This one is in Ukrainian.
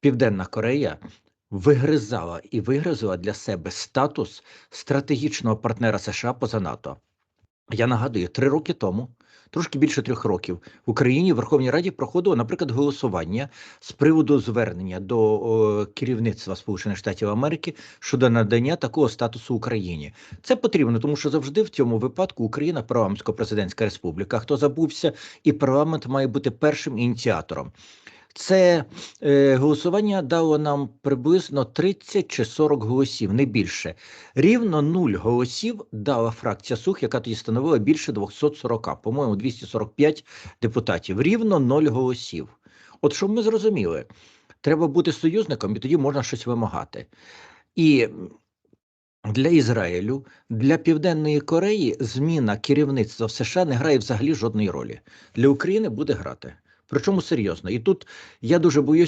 Південна Корея вигризала і вигризла для себе статус стратегічного партнера США поза НАТО. Я нагадую, три роки тому, трошки більше трьох років, в Україні в Верховній Раді проходило, наприклад, голосування з приводу звернення до о, керівництва Сполучених Штатів Америки щодо надання такого статусу Україні. Це потрібно, тому що завжди в цьому випадку Україна парламентсько-президентська республіка. Хто забувся, і парламент має бути першим ініціатором. Це е, голосування дало нам приблизно 30 чи 40 голосів, не більше. Рівно нуль голосів дала фракція Сух, яка тоді становила більше 240, по-моєму, 245 депутатів. Рівно нуль голосів. От щоб ми зрозуміли, треба бути союзником, і тоді можна щось вимагати. І для Ізраїлю, для Південної Кореї зміна керівництва в США не грає взагалі жодної ролі. Для України буде грати. Причому серйозно. І тут я дуже боюсь.